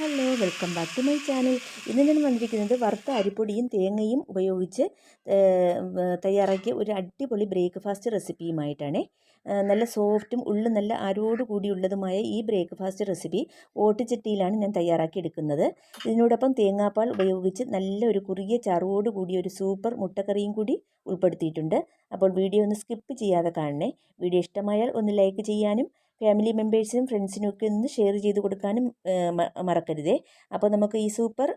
Hello welcome back to my channel. ഇന്ന് ഞാൻ വന്നിരിക്കുന്നത് വറുത്ത അരിപ്പൊടിയും തേങ്ങയും ഉപയോഗിച്ച് തയ്യാറാക്കിയ ഒരു അടിപൊളി ബ്രേക്ക്ഫാസ്റ്റ് റെസിപ്പിയുമായിട്ടാണ്. നല്ല സോഫ്റ്റും ഉള്ളും നല്ല അരോട് കൂടിയുള്ളതുമായ ഈ ബ്രേക്ക്ഫാസ്റ്റ് റെസിപ്പി ഓട്ടുചട്ടിയിലാണ് ഞാൻ തയ്യാറാക്കി എടുക്കുന്നത്. ഇതിനോടൊപ്പം തേങ്ങാപ്പാൽ ഉപയോഗിച്ച് നല്ല ഒരു കുറിയ ചാറോട് കൂടിയ ഒരു സൂപ്പർ മുട്ടക്കറിയും കൂടി ഉൾപ്പെടുത്തിയിട്ടുണ്ട്. അപ്പോൾ വീഡിയോ ഒന്ന് സ്കിപ്പ് ചെയ്യാതെ കാണണേ. വീഡിയോ ഇഷ്ടമായാൽ ഒന്ന് ലൈക്ക് ചെയ്യാനും ഫാമിലി മെമ്പേഴ്സിനും ഫ്രണ്ട്സിനും ഒക്കെ ഒന്ന് ഷെയർ ചെയ്ത് കൊടുക്കാനും മറക്കരുതേ. അപ്പോൾ നമുക്ക് ഈ സൂപ്പർ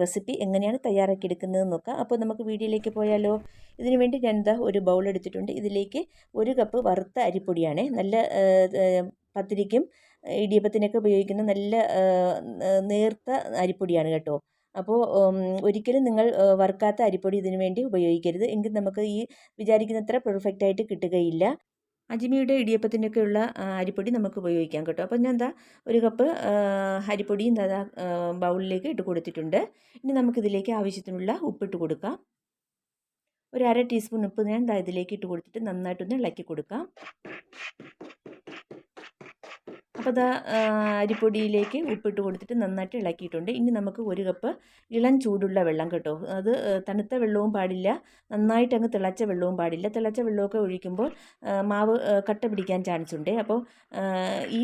റെസിപ്പി എങ്ങനെയാണ് തയ്യാറാക്കി എടുക്കുന്നത് നോക്കാം. അപ്പോൾ നമുക്ക് വീഡിയോയിലേക്ക് പോയാലോ. ഇതിനു വേണ്ടി ഞാൻ എന്താ ഒരു ബൗൾ എടുത്തിട്ടുണ്ട്. ഇതിലേക്ക് ഒരു കപ്പ് വറുത്ത അരിപ്പൊടിയാണ്. നല്ല പത്തിരിക്കും ഇടിയപ്പത്തിനൊക്കെ ഉപയോഗിക്കുന്ന നല്ല നേർത്ത അരിപ്പൊടിയാണ് കേട്ടോ. അപ്പോൾ ഒരിക്കലും നിങ്ങൾ വറുക്കാത്ത അരിപ്പൊടി ഇതിനു വേണ്ടി ഉപയോഗിക്കരുത്. എങ്കിൽ നമുക്ക് ഈ വിചാരിക്കുന്നത്ര പെർഫെക്റ്റ് ആയിട്ട് കിട്ടുകയില്ല. അജ്മിയുടെ ഇടിയപ്പത്തിനൊക്കെയുള്ള അരിപ്പൊടി നമുക്ക് ഉപയോഗിക്കാം കേട്ടോ. അപ്പോൾ ഞാൻ എന്താ ഒരു കപ്പ് അരിപ്പൊടിയും എന്താ ബൗളിലേക്ക് ഇട്ട് കൊടുത്തിട്ടുണ്ട്. ഇനി നമുക്കിതിലേക്ക് ആവശ്യത്തിനുള്ള ഉപ്പിട്ട് കൊടുക്കാം. ഒരു അര ടീസ്പൂൺ ഉപ്പ് ഞാൻ ഇതിലേക്ക് ഇട്ട് കൊടുത്തിട്ട് നന്നായിട്ടൊന്ന് ഇളക്കി കൊടുക്കാം. അപ്പോൾ അത് അരിപ്പൊടിയിലേക്ക് ഉപ്പിട്ട് കൊടുത്തിട്ട് നന്നായിട്ട് ഇളക്കിയിട്ടുണ്ട്. ഇനി നമുക്ക് ഒരു കപ്പ് ഇളം ചൂടുള്ള വെള്ളം കേട്ടോ. അത് തണുത്ത വെള്ളവും പാടില്ല. നന്നായിട്ട് അങ്ങ് തിളച്ച വെള്ളവും പാടില്ല. തിളച്ച വെള്ളമൊക്കെ ഒഴിക്കുമ്പോൾ മാവ് കട്ട പിടിക്കാൻ ചാൻസ് ഉണ്ട് അപ്പോൾ ഈ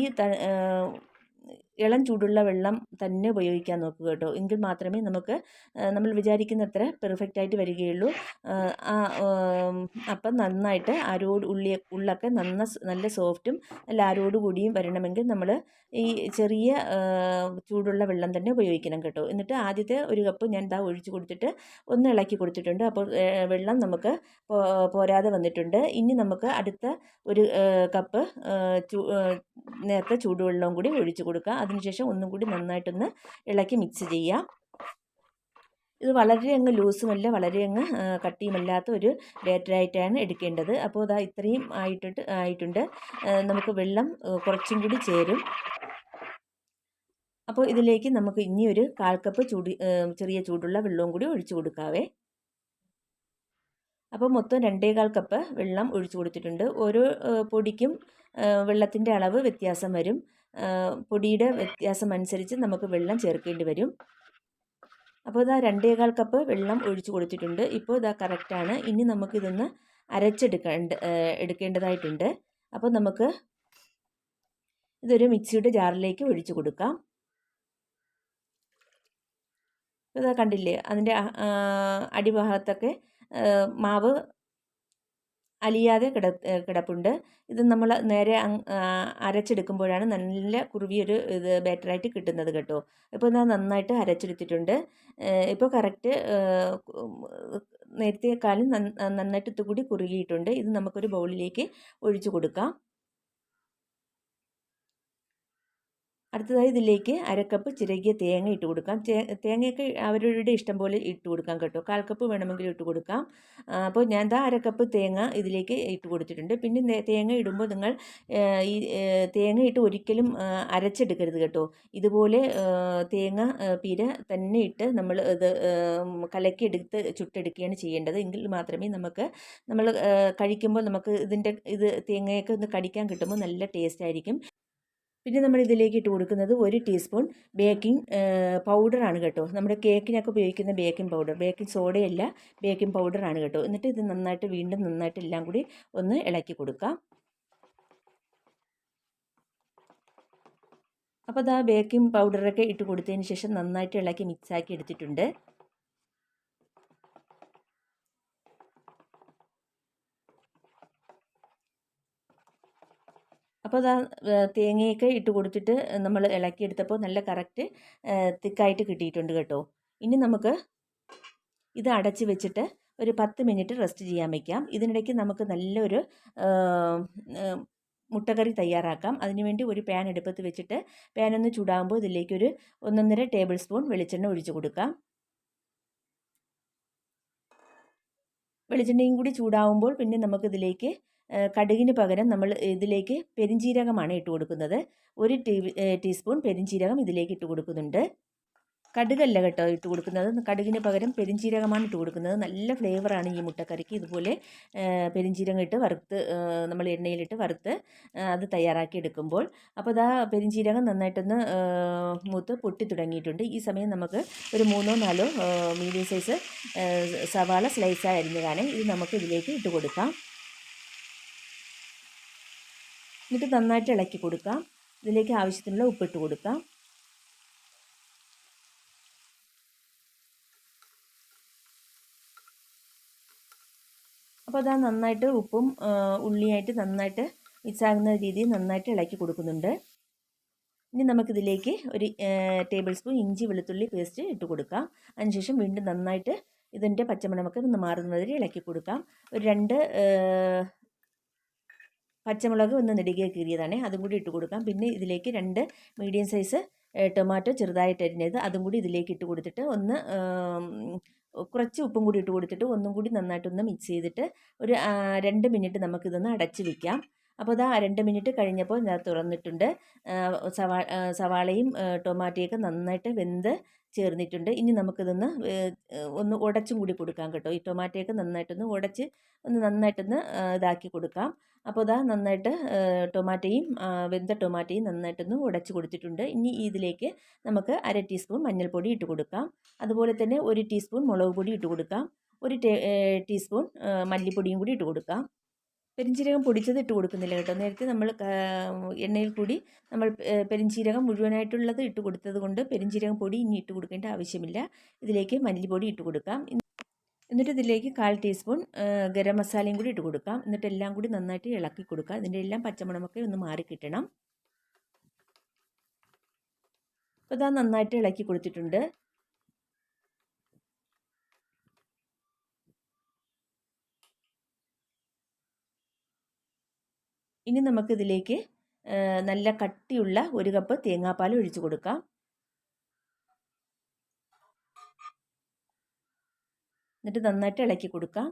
ഇളം ചൂടുള്ള വെള്ളം തന്നെ ഉപയോഗിക്കാൻ നോക്കുക കേട്ടോ. എങ്കിൽ മാത്രമേ നമുക്ക് നമ്മൾ വിചാരിക്കുന്ന അത്ര പെർഫെക്റ്റ് ആയിട്ട് വരികയുള്ളൂ. അപ്പം നന്നായിട്ട് ആരോട് ഉള്ളി ഉള്ളൊക്കെ നന്ന നല്ല സോഫ്റ്റും നല്ല ആരോട് കൂടിയും വരണമെങ്കിൽ നമ്മൾ ഈ ചെറിയ ചൂടുള്ള വെള്ളം തന്നെ ഉപയോഗിക്കണം കേട്ടോ. എന്നിട്ട് ആദ്യത്തെ ഒരു കപ്പ് ഞാൻ ദാ ഒഴിച്ചു കൊടുത്തിട്ട് ഒന്ന് ഇളക്കി കൊടുത്തിട്ടുണ്ട്. അപ്പോൾ വെള്ളം നമുക്ക് പോരാതെ വന്നിട്ടുണ്ട്. ഇനി നമുക്ക് അടുത്ത ഒരു കപ്പ് നേരത്തെ ചൂടുവെള്ളവും കൂടി ഒഴിച്ചു കൊടുക്കുക അതിനുശേഷം ഒന്നും കൂടി നന്നായിട്ടൊന്ന് ഇളക്കി മിക്സ് ചെയ്യാം. ഇത് വളരെ അങ്ങ് ലൂസുമല്ല വളരെ അങ്ങ് കട്ടിയുമല്ലാത്ത ഒരു ബാറ്ററായിട്ടാണ് എടുക്കേണ്ടത്. അപ്പോൾ അതാ ഇത്രയും ആയിട്ടിട്ട് ആയിട്ടുണ്ട്. നമുക്ക് വെള്ളം കുറച്ചും കൂടി ചേരും. അപ്പോൾ ഇതിലേക്ക് നമുക്ക് ഇനി ഒരു കാൽ കപ്പ് ചൂടി ചെറിയ ചൂടുള്ള വെള്ളവും കൂടി ഒഴിച്ചു കൊടുക്കാവേ. അപ്പോൾ മൊത്തം രണ്ടേകാൽ കപ്പ് വെള്ളം ഒഴിച്ചു കൊടുത്തിട്ടുണ്ട്. ഓരോ പൊടിക്കും വെള്ളത്തിന്റെ അളവ് വ്യത്യാസം വരും. പൊടിയുടെ വ്യത്യാസം അനുസരിച്ച് നമുക്ക് വെള്ളം ചേർക്കേണ്ടി വരും. അപ്പോൾ ഇതാ രണ്ടേകാൽ കപ്പ് വെള്ളം ഒഴിച്ചു കൊടുത്തിട്ടുണ്ട്. ഇപ്പോൾ ഇതാ കറക്റ്റാണ്. ഇനി നമുക്കിതൊന്ന് അരച്ചെടുക്കേണ്ട എടുക്കേണ്ടതായിട്ടുണ്ട്. അപ്പോൾ നമുക്ക് ഇതൊരു മിക്സിയുടെ ജാറിലേക്ക് ഒഴിച്ചു കൊടുക്കാം. ഇതാ കണ്ടില്ലേ? അതിന്റെ അടിഭാഗത്തൊക്കെ മാവ് അലിയാതെ കിട കിടപ്പുണ്ട്. ഇത് നമ്മൾ നേരെ അരച്ചെടുക്കുമ്പോഴാണ് നല്ല കുറുവിയൊരു ഇത് ബാറ്ററായിട്ട് കിട്ടുന്നത് കേട്ടോ. ഇപ്പോൾ ഞാൻ നന്നായിട്ട് അരച്ചെടുത്തിട്ടുണ്ട്. ഇപ്പോൾ കറക്റ്റ് നേരത്തെക്കാളും നന്നായിട്ട് ഇത്തുകൂടി കുറുകിയിട്ടുണ്ട്. ഇത് നമുക്കൊരു ബൗളിലേക്ക് ഒഴിച്ചു കൊടുക്കാം. അടുത്തതായി ഇതിലേക്ക് അരക്കപ്പ് ചിരകിയ തേങ്ങ ഇട്ട് കൊടുക്കാം. തേങ്ങയൊക്കെ അവരുടെ ഇഷ്ടം പോലെ ഇട്ട് കൊടുക്കാം കേട്ടോ. കാൽ കപ്പ് വേണമെങ്കിൽ ഇട്ട് കൊടുക്കാം. അപ്പോൾ ഞാൻ എന്താ അരക്കപ്പ് തേങ്ങ ഇതിലേക്ക് ഇട്ട് കൊടുത്തിട്ടുണ്ട്. പിന്നെ തേങ്ങ ഇടുമ്പോൾ നിങ്ങൾ ഈ തേങ്ങ ഇട്ട് ഒരിക്കലും അരച്ചെടുക്കരുത് കേട്ടോ. ഇതുപോലെ തേങ്ങ പിര തന്നെ ഇട്ട് നമ്മൾ ഇത് കലക്കിയെടുത്ത് ചുട്ടെടുക്കുകയാണ് ചെയ്യേണ്ടത്. എങ്കിൽ മാത്രമേ നമുക്ക് നമ്മൾ കഴിക്കുമ്പോൾ നമുക്ക് ഇതിന്റെ ഇത് തേങ്ങയൊക്കെ ഒന്ന് കടിക്കാൻ കിട്ടുമ്പോൾ നല്ല ടേസ്റ്റ് ആയിരിക്കും. പിന്നെ നമ്മൾ ഇതിലേക്ക് ഇട്ട് കൊടുക്കുന്നത് ഒരു ടീസ്പൂൺ ബേക്കിംഗ് പൗഡറാണ് കേട്ടോ. നമ്മുടെ കേക്കിനൊക്കെ ഉപയോഗിക്കുന്ന ബേക്കിംഗ് പൗഡർ ബേക്കിംഗ് സോഡയല്ല ബേക്കിംഗ് പൗഡറാണ് കേട്ടോ. എന്നിട്ട് ഇത് നന്നായിട്ട് വീണ്ടും നന്നായിട്ട് എല്ലാം കൂടി ഒന്ന് ഇളക്കി കൊടുക്കാം. അപ്പോൾ അതാ ബേക്കിംഗ് പൗഡറൊക്കെ ഇട്ട് കൊടുത്തതിന് ശേഷം നന്നായിട്ട് ഇളക്കി മിക്സാക്കി എടുത്തിട്ടുണ്ട്. അപ്പോൾ അതാ തേങ്ങയൊക്കെ ഇട്ട് കൊടുത്തിട്ട് നമ്മൾ ഇളക്കിയെടുത്തപ്പോൾ നല്ല കറക്റ്റ് തിക്കായിട്ട് കിട്ടിയിട്ടുണ്ട് കേട്ടോ. ഇനി നമുക്ക് ഇത് അടച്ച് വെച്ചിട്ട് ഒരു പത്ത് മിനിറ്റ് റെസ്റ്റ് ചെയ്യാൻ വയ്ക്കാം ഇതിനിടയ്ക്ക് നമുക്ക് നല്ലൊരു മുട്ടക്കറി തയ്യാറാക്കാം. അതിനുവേണ്ടി ഒരു പാൻ എടുപ്പത്ത് വെച്ചിട്ട് പാൻ ഒന്ന് ചൂടാകുമ്പോൾ ഇതിലേക്കൊരു ഒന്നൊന്നര ടേബിൾ സ്പൂൺ വെളിച്ചെണ്ണ ഒഴിച്ചു കൊടുക്കാം. വെളിച്ചെണ്ണയും കൂടി ചൂടാവുമ്പോൾ പിന്നെ നമുക്കിതിലേക്ക് കടുകിന് പകരം നമ്മൾ ഇതിലേക്ക് പെരിഞ്ജീരകമാണ് ഇട്ട് കൊടുക്കുന്നത്. ഒരു ടീ ടീസ്പൂൺ പെരിഞ്ജീരകം ഇതിലേക്ക് ഇട്ട് കൊടുക്കുന്നുണ്ട്. കടുകല്ല കേട്ടോ ഇട്ട് കൊടുക്കുന്നത്. കടുകിന് പകരം പെരിഞ്ചീരകമാണ് ഇട്ട് കൊടുക്കുന്നത്. നല്ല ഫ്ലേവറാണ് ഈ മുട്ടക്കറിക്ക്. ഇതുപോലെ പെരിഞ്ചീരകം ഇട്ട് വറുത്ത് നമ്മൾ എണ്ണയിലിട്ട് വറുത്ത് അത് തയ്യാറാക്കി എടുക്കുമ്പോൾ. അപ്പോൾ അതാ പെരിഞ്ചീരകം നന്നായിട്ടൊന്ന് മൂത്ത് പൊട്ടി തുടങ്ങിയിട്ടുണ്ട്. ഈ സമയം നമുക്ക് ഒരു മൂന്നോ നാലോ മീഡിയം സൈസ് സവാള സ്ലൈസായി അരിഞ്ഞതാണ് ഇത് നമുക്ക് ഇതിലേക്ക് ഇട്ട് കൊടുക്കാം. എന്നിട്ട് നന്നായിട്ട് ഇളക്കി കൊടുക്കാം ഇതിലേക്ക് ആവശ്യത്തിനുള്ള ഉപ്പിട്ട് കൊടുക്കാം അപ്പോൾ അതാ നന്നായിട്ട് ഉപ്പും ഉള്ളിയായിട്ട് നന്നായിട്ട് മിക്സാകുന്ന രീതിയിൽ നന്നായിട്ട് ഇളക്കി കൊടുക്കുന്നുണ്ട്. ഇനി നമുക്കിതിലേക്ക് ഒരു ടേബിൾ സ്പൂൺ ഇഞ്ചി വെളുത്തുള്ളി പേസ്റ്റ് ഇട്ട് കൊടുക്കാം. അതിനുശേഷം വീണ്ടും നന്നായിട്ട് ഇതിന്റെ പച്ചമണമൊക്കെ ഒന്ന് മാറുന്നതിൽ ഇളക്കി കൊടുക്കാം. ഒരു രണ്ട് പച്ചമുളക് ഒന്ന് നെടുകെ കീറിയതാണ്. അതും കൂടി ഇട്ട് കൊടുക്കാം. പിന്നെ ഇതിലേക്ക് രണ്ട് മീഡിയം സൈസ് ടൊമാറ്റോ ചെറുതായിട്ട് അരിഞ്ഞത് അതും കൂടി ഇതിലേക്ക് ഇട്ട് കൊടുത്തിട്ട് ഒന്ന് കുറച്ച് ഉപ്പും കൂടി ഇട്ട് കൊടുത്തിട്ട് ഒന്നും കൂടി നന്നായിട്ടൊന്ന് മിക്സ് ചെയ്തിട്ട് ഒരു രണ്ട് മിനിറ്റ് നമുക്കിതൊന്ന് അടച്ച് വെക്കാം. അപ്പോൾ ഇതാ രണ്ട് മിനിറ്റ് കഴിഞ്ഞപ്പോൾ ഞാൻ തുറന്നിട്ടുണ്ട്. സവാ സവാളയും ടൊമാറ്റോയൊക്കെ നന്നായിട്ട് വെന്ത് ചേർന്നിട്ടുണ്ട്. ഇനി നമുക്കിതൊന്ന് ഒന്ന് ഉടച്ചും കൂടി കൊടുക്കാം കേട്ടോ. ഈ ടൊമാറ്റോയൊക്കെ നന്നായിട്ടൊന്ന് ഉടച്ച് ഒന്ന് നന്നായിട്ടൊന്ന് ഇതാക്കി കൊടുക്കാം. അപ്പോൾ ഇതാ നന്നായിട്ട് ടൊമാറ്റോയും വെന്ത ടൊമാറ്റോയും നന്നായിട്ടൊന്ന് ഉടച്ച് കൊടുത്തിട്ടുണ്ട്. ഇനി ഇതിലേക്ക് നമുക്ക് അര ടീസ്പൂൺ മഞ്ഞൾപ്പൊടി ഇട്ട് കൊടുക്കാം. അതുപോലെ തന്നെ ഒരു ടീസ്പൂൺ മുളക് പൊടി ഇട്ട് കൊടുക്കാം. ഒരു ടീസ്പൂൺ മല്ലിപ്പൊടിയും കൂടി ഇട്ട് കൊടുക്കാം. പെരിഞ്ചീരകം പൊടിച്ചത് ഇട്ട് കൊടുക്കുന്നില്ല കേട്ടോ. നേരത്തെ നമ്മൾ എണ്ണയിൽ കൂടി നമ്മൾ പെരിഞ്ചീരകം മുഴുവനായിട്ടുള്ളത് ഇട്ട് കൊടുത്തത് കൊണ്ട് പെരിഞ്ചീരകം പൊടി ഇനി ഇട്ട് കൊടുക്കേണ്ട ആവശ്യമില്ല. ഇതിലേക്ക് മല്ലിപ്പൊടി ഇട്ട് കൊടുക്കാം. എന്നിട്ട് ഇതിലേക്ക് കാൽ ടീസ്പൂൺ ഗരം മസാലയും കൂടി ഇട്ട് കൊടുക്കാം. എന്നിട്ട് എല്ലാം കൂടി നന്നായിട്ട് ഇളക്കി കൊടുക്കുക ഇതിന്റെ എല്ലാം പച്ചമുളകൊക്കെ ഒന്ന് മാറി കിട്ടണം. അപ്പോൾ ഇതാ നന്നായിട്ട് ഇളക്കി കൊടുത്തിട്ടുണ്ട്. ഇനി നമുക്കിതിലേക്ക് നല്ല കട്ടിയുള്ള ഒരു കപ്പ് തേങ്ങാപ്പാൽ ഒഴിച്ചു കൊടുക്കാം. എന്നിട്ട് നന്നായിട്ട് ഇളക്കി കൊടുക്കാം.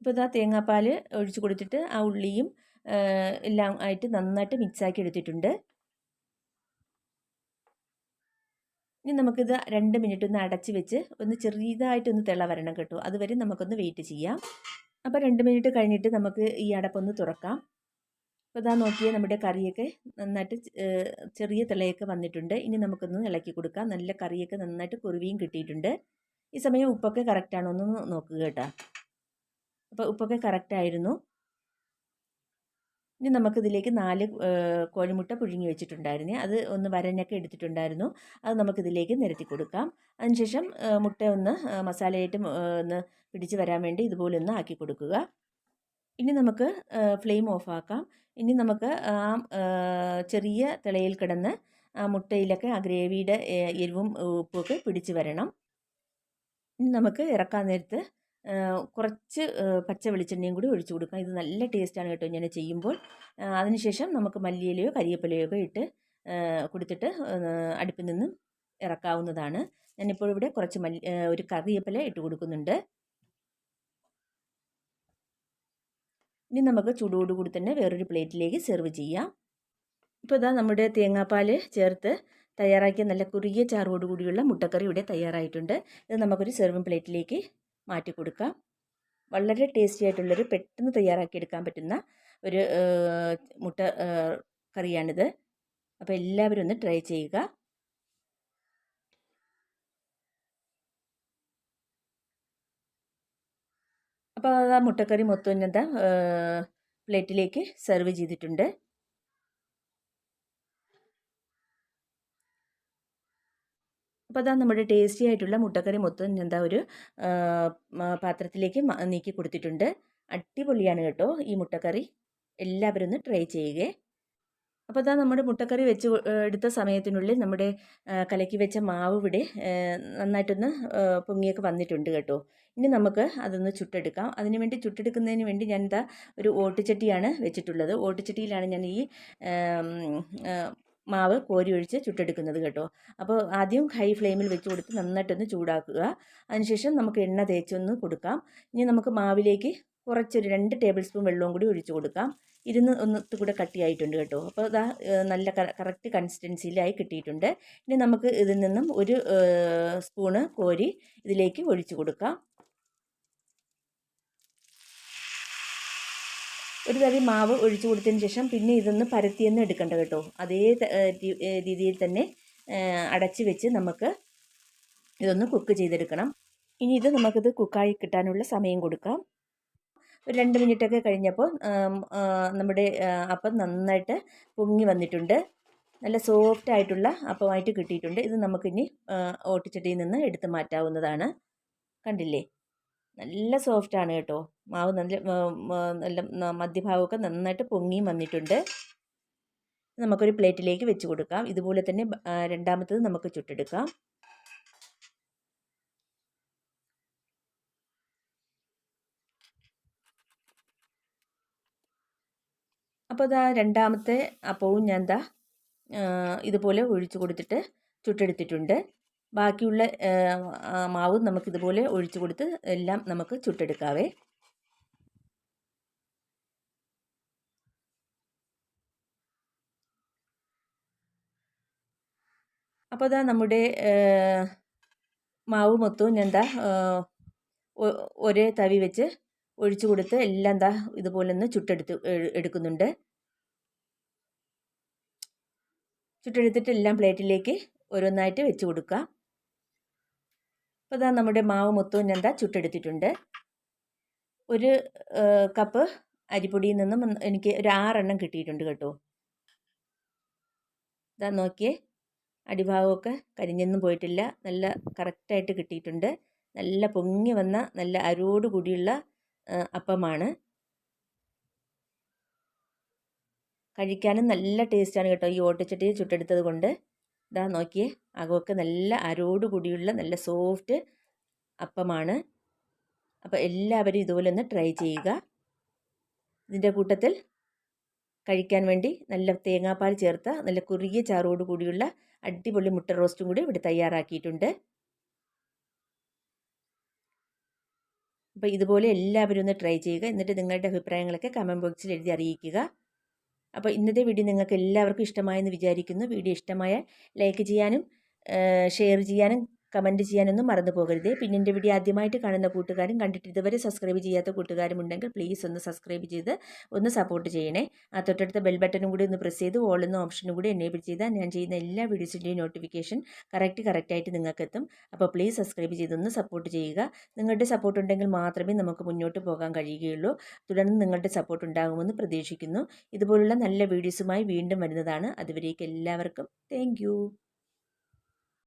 ഇപ്പോൾ ഇതാ തേങ്ങാപ്പാൽ ഒഴിച്ചു കൊടുത്തിട്ട് ആ ഉള്ളിയും എല്ലാം ആയിട്ട് നന്നായിട്ട് മിക്സാക്കി എടുത്തിട്ടുണ്ട്. ഇനി നമുക്കിത് രണ്ട് മിനിറ്റ് ഒന്ന് അടച്ച് വെച്ച് ഒന്ന് ചെറിയതായിട്ടൊന്ന് തിള വരണം കേട്ടോ. അതുവരെ നമുക്കൊന്ന് വെയിറ്റ് ചെയ്യാം. അപ്പോൾ രണ്ട് മിനിറ്റ് കഴിഞ്ഞിട്ട് നമുക്ക് ഈ അടപ്പൊന്ന് തുറക്കാം. അപ്പോൾ ഇതാ നോക്കിയാൽ നമ്മുടെ കറിയൊക്കെ നന്നായിട്ട് ചെറിയ തിളയൊക്കെ വന്നിട്ടുണ്ട്. ഇനി നമുക്കൊന്ന് ഇളക്കി കൊടുക്കാം. നല്ല കറിയൊക്കെ നന്നായിട്ട് കുറുവിയും കിട്ടിയിട്ടുണ്ട്. ഈ സമയം ഉപ്പൊക്കെ കറക്റ്റാണോ എന്ന് നോക്കുക കേട്ടോ. അപ്പോൾ ഉപ്പൊക്കെ കറക്റ്റായിരുന്നു ഇനി നമുക്കിതിലേക്ക് നാല് കോഴിമുട്ട പുഴുങ്ങി വെച്ചിട്ടുണ്ടായിരുന്നേ. അത് ഒന്ന് വരഞ്ഞൊക്കെ എടുത്തിട്ടുണ്ടായിരുന്നു. അത് നമുക്കിതിലേക്ക് നിരത്തി കൊടുക്കാം. അതിനുശേഷം മുട്ട ഒന്ന് മസാലയായിട്ട് ഒന്ന് പിടിച്ച് വരാൻ വേണ്ടി ഇതുപോലെ ഒന്ന് ആക്കി കൊടുക്കുക. ഇനി നമുക്ക് ഫ്ലെയിം ഓഫാക്കാം ഇനി നമുക്ക് ആ ചെറിയ തിളയിൽ കിടന്ന് ആ മുട്ടയിലൊക്കെ ആ ഗ്രേവിയുടെ എരിവും ഉപ്പുമൊക്കെ പിടിച്ച് വരണം. ഇനി നമുക്ക് ഇറക്കാൻ നേരത്ത് കുറച്ച് പച്ച വെളിച്ചെണ്ണയും കൂടി ഒഴിച്ചു കൊടുക്കാം ഇത് നല്ല ടേസ്റ്റാണ് കേട്ടോ ഇങ്ങനെ ചെയ്യുമ്പോൾ. അതിനുശേഷം നമുക്ക് മല്ലിയിലയോ കരിയേപ്പിലയോ ഒക്കെ ഇട്ട് കൊടുത്തിട്ട് അടുപ്പിൽ നിന്നും ഇറക്കാവുന്നതാണ്. ഞാനിപ്പോൾ ഇവിടെ കുറച്ച് മല്ലി ഒരു കറിവേപ്പില ഇട്ട് കൊടുക്കുന്നുണ്ട്. ഇനി നമുക്ക് ചൂടോടുകൂടി തന്നെ വേറൊരു പ്ലേറ്റിലേക്ക് സെർവ് ചെയ്യാം. ഇപ്പോൾ ഇതാ നമ്മുടെ തേങ്ങാപ്പാൽ ചേർത്ത് തയ്യാറാക്കിയ നല്ല കുറുകിയ ചാറോടുകൂടിയുള്ള മുട്ടക്കറി ഇവിടെ തയ്യാറായിട്ടുണ്ട്. ഇത് നമുക്കൊരു സെർവിങ് പ്ലേറ്റിലേക്ക് മാറ്റി കൊടുക്കാം. വളരെ ടേസ്റ്റി ആയിട്ടുള്ളൊരു പെട്ടെന്ന് തയ്യാറാക്കി എടുക്കാൻ പറ്റുന്ന ഒരു മുട്ട കറിയാണിത്. അപ്പോൾ എല്ലാവരും ഒന്ന് ട്രൈ ചെയ്യുക. അപ്പോൾ ആ മുട്ടക്കറി മൊത്തം ഇങ്ങനത്തെ പ്ലേറ്റിലേക്ക് സെർവ് ചെയ്തിട്ടുണ്ട്. അപ്പോൾ അതാ നമ്മുടെ ടേസ്റ്റി ആയിട്ടുള്ള മുട്ടക്കറി മൊത്തം എന്താ ഒരു പാത്രത്തിലേക്ക് നീക്കി കൊടുത്തിട്ടുണ്ട്. അടിപൊളിയാണ് കേട്ടോ ഈ മുട്ടക്കറി. എല്ലാവരും ഒന്ന് ട്രൈ ചെയ്യുകയെ അപ്പോൾ അതാ നമ്മുടെ മുട്ടക്കറി വെച്ച് എടുത്ത സമയത്തിനുള്ളിൽ നമ്മുടെ കലക്കി വെച്ച മാവ് ഇവിടെ നന്നായിട്ടൊന്ന് പൊങ്ങിയൊക്കെ വന്നിട്ടുണ്ട് കേട്ടോ. ഇനി നമുക്ക് അതൊന്ന് ചുട്ടെടുക്കാം. അതിന് വേണ്ടി ചുട്ടെടുക്കുന്നതിന് വേണ്ടി ഞാൻ എന്താ ഒരു ഓട്ടുചട്ടിയാണ് വെച്ചിട്ടുള്ളത്. ഓട്ടുചട്ടിയിലാണ് ഞാൻ ഈ മാവ് കോരി ഒഴിച്ച് ചുട്ടെടുക്കുന്നത് കേട്ടോ. അപ്പോൾ ആദ്യം ഹൈ ഫ്ലെയിമിൽ വെച്ച് കൊടുത്ത് നന്നായിട്ടൊന്ന് ചൂടാക്കുക. അതിനുശേഷം നമുക്ക് എണ്ണ തേച്ചൊന്ന് കൊടുക്കാം. ഇനി നമുക്ക് മാവിലേക്ക് കുറച്ചൊരു രണ്ട് ടേബിൾ സ്പൂൺ വെള്ളവും കൂടി ഒഴിച്ചു കൊടുക്കാം. ഇരുന്ന് ഒന്നത്തു കൂടെ കട്ടിയായിട്ടുണ്ട് കേട്ടോ. അപ്പോൾ അതാ നല്ല കറക്റ്റ് കൺസിസ്റ്റൻസിയിലായി കിട്ടിയിട്ടുണ്ട്. ഇനി നമുക്ക് ഇതിൽ നിന്നും ഒരു സ്പൂണ് കോരി ഇതിലേക്ക് ഒഴിച്ചു കൊടുക്കാം. ഒരു തവി മാവ് ഒഴിച്ചു കൊടുത്തതിന് ശേഷം പിന്നെ ഇതൊന്ന് പരത്തിയെന്ന് എടുക്കണ്ട കേട്ടോ. അതേ രീതിയിൽ തന്നെ അടച്ച് വെച്ച് നമുക്ക് ഇതൊന്ന് കുക്ക് ചെയ്തെടുക്കണം. ഇനി ഇത് നമുക്കിത് കുക്കായി കിട്ടാനുള്ള സമയം കൊടുക്കാം. ഒരു രണ്ട് മിനിറ്റൊക്കെ കഴിഞ്ഞപ്പോൾ നമ്മുടെ അപ്പം നന്നായിട്ട് പൊങ്ങി വന്നിട്ടുണ്ട്. നല്ല സോഫ്റ്റ് ആയിട്ടുള്ള അപ്പമായിട്ട് കിട്ടിയിട്ടുണ്ട്. ഇത് നമുക്കിനി ഓട്ടിച്ചട്ടിയിൽ നിന്ന് എടുത്ത് മാറ്റാവുന്നതാണ്. കണ്ടില്ലേ? നല്ല ആണ് കേട്ടോ. മാവ് നല്ല നല്ല മധ്യഭാഗമൊക്കെ നന്നായിട്ട് പൊങ്ങിയും വന്നിട്ടുണ്ട്. നമുക്കൊരു പ്ലേറ്റിലേക്ക് വെച്ച് കൊടുക്കാം. ഇതുപോലെ തന്നെ രണ്ടാമത്തത് നമുക്ക് ചുട്ടെടുക്കാം. അപ്പോൾ ഇതാ രണ്ടാമത്തെ അപ്പവും ഞാൻ എന്താ ഇതുപോലെ ഒഴിച്ചു കൊടുത്തിട്ട് ചുട്ടെടുത്തിട്ടുണ്ട്. ബാക്കിയുള്ള മാവ് നമുക്കിതുപോലെ ഒഴിച്ചു കൊടുത്ത് എല്ലാം നമുക്ക് ചുട്ടെടുക്കാവേ. അപ്പോൾ ഇതാ നമ്മുടെ മാവ് മൊത്തവും ഞാൻ എന്താ ഒരേ തവി വെച്ച് ഒഴിച്ചു കൊടുത്ത് എല്ലാം എന്താ ഇതുപോലെ ഒന്ന് ചുട്ടെടുത്ത് എടുക്കുന്നുണ്ട്. ചുട്ടെടുത്തിട്ട് എല്ലാം പ്ലേറ്റിലേക്ക് ഓരോന്നായിട്ട് വെച്ച് കൊടുക്കുക അപ്പോൾ ഇതാ നമ്മുടെ മാവ് മൊത്തവും ഞാൻ എന്താ ചുട്ടെടുത്തിട്ടുണ്ട്. ഒരു കപ്പ് അരിപ്പൊടിയിൽ നിന്നും എനിക്ക് ഒരു ആറെണ്ണം കിട്ടിയിട്ടുണ്ട് കേട്ടോ. ഇതാ നോക്കിയേ അടിഭാഗമൊക്കെ കരിഞ്ഞൊന്നും പോയിട്ടില്ല. നല്ല കറക്റ്റായിട്ട് കിട്ടിയിട്ടുണ്ട്. നല്ല പൊങ്ങി വന്ന നല്ല അരോട് കൂടിയുള്ള അപ്പമാണ്. കഴിക്കാനും നല്ല ടേസ്റ്റാണ് കേട്ടോ ഈ ഓട്ടച്ചട്ടി ചുട്ടെടുത്തത് കൊണ്ട്. ഇതാ നോക്കിയേ അകമൊക്കെ നല്ല അരോട് കൂടിയുള്ള നല്ല സോഫ്റ്റ് അപ്പമാണ്. അപ്പോൾ എല്ലാവരും ഇതുപോലെ ഒന്ന് ട്രൈ ചെയ്യുക. ഇതിന്റെ കൂട്ടത്തിൽ കഴിക്കാൻ വേണ്ടി നല്ല തേങ്ങാപ്പാൽ ചേർത്ത നല്ല കുറുകിയ ചാറോട് കൂടിയുള്ള അടിപൊളി മുട്ട റോസ്റ്റും കൂടി ഇവിടെ തയ്യാറാക്കിയിട്ടുണ്ട്. അപ്പോൾ ഇതുപോലെ എല്ലാവരും ഒന്ന് ട്രൈ ചെയ്യുക. എന്നിട്ട് നിങ്ങളുടെ അഭിപ്രായങ്ങളൊക്കെ കമന്റ് ബോക്സിൽ എഴുതി അറിയിക്കുക. അപ്പോൾ ഇന്നത്തെ വീഡിയോ നിങ്ങൾക്ക് എല്ലാവർക്കും ഇഷ്ടമായെന്ന് വിചാരിക്കുന്നു. വീഡിയോ ഇഷ്ടമായാൽ ലൈക്ക് ചെയ്യാനും ഷെയർ ചെയ്യാനും കമന്റ് ചെയ്യാനൊന്നും മറന്നു പോകരുത്. പിന്നെ എന്റെ വീഡിയോ ആദ്യമായിട്ട് കാണുന്ന കൂട്ടുകാരും കണ്ടിട്ട് ഇതുവരെ സബ്സ്ക്രൈബ് ചെയ്യാത്ത കൂട്ടുകാരും ഉണ്ടെങ്കിൽ പ്ലീസ് ഒന്ന് സബ്സ്ക്രൈബ് ചെയ്ത് ഒന്ന് സപ്പോർട്ട് ചെയ്യണേ. ആ തൊട്ടടുത്ത ബെൽ ബട്ടനും കൂടി ഒന്ന് പ്രസ് ചെയ്ത് ഓൾ എന്ന ഓപ്ഷനും കൂടി എനേബിൾ ചെയ്താൽ ഞാൻ ചെയ്യുന്ന എല്ലാ വീഡിയോസിന്റെയും നോട്ടിഫിക്കേഷൻ കറക്റ്റ് കറക്റ്റായിട്ട് നിങ്ങൾക്ക് എത്തും. അപ്പോൾ പ്ലീസ് സബ്സ്ക്രൈബ് ചെയ്തൊന്ന് സപ്പോർട്ട് ചെയ്യുക. നിങ്ങളുടെ സപ്പോർട്ട് ഉണ്ടെങ്കിൽ മാത്രമേ നമുക്ക് മുന്നോട്ട് പോകാൻ കഴിയുകയുള്ളൂ. തുടർന്ന് നിങ്ങളുടെ സപ്പോർട്ട് ഉണ്ടാകുമെന്ന് പ്രതീക്ഷിക്കുന്നു. ഇതുപോലുള്ള നല്ല വീഡിയോസുമായി വീണ്ടും വരുന്നതാണ്. അതുവരേക്ക് എല്ലാവർക്കും താങ്ക്